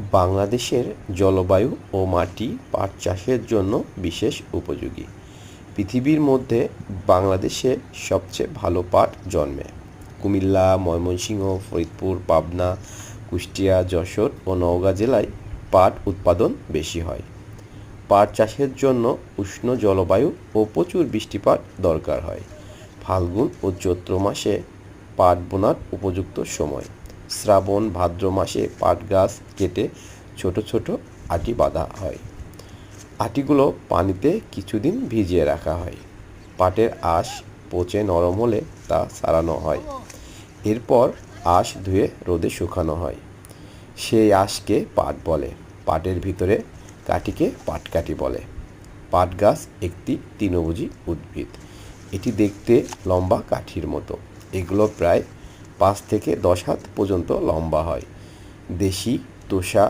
বাংলাদেশের জলবায়ু ও মাটি পাট চাষের জন্য বিশেষ উপযোগী। পৃথিবীর মধ্যে বাংলাদেশে সবচেয়ে ভালো পাট জন্মে। কুমিল্লা, ময়মনসিংহ, ফরিদপুর, পাবনা, কুষ্টিয়া, যশোর ও নওগাঁ জেলায় পাট উৎপাদন বেশি হয়। পাট চাষের জন্য উষ্ণ জলবায়ু ও প্রচুর বৃষ্টিপাত দরকার হয়। ফাল্গুন ও চৈত্র মাসে পাট বোনার উপযুক্ত সময়। শ্রাবণ ভাদ্র মাসে পাট গাছ কেটে ছোট ছোট আটি বাঁধা হয়। আটিগুলো পানিতে কিছুদিন ভিজিয়ে রাখা হয়। পাটের আঁশ পচে নরম হলে তা সারানো হয়। এরপর আঁশ ধুয়ে রোদে শুকানো হয়। সেই আঁশকে পাট বলে। পাটের ভিতরে কাঠিকে পাটকাঠি বলে। পাট গাছ একটি তৃণভোজী উদ্ভিদ। এটি দেখতে লম্বা কাঠির মতো। এগুলো প্রায় পাঁচ থেকে দশ হাত পর্যন্ত লম্বা হয়। দেশি তোষা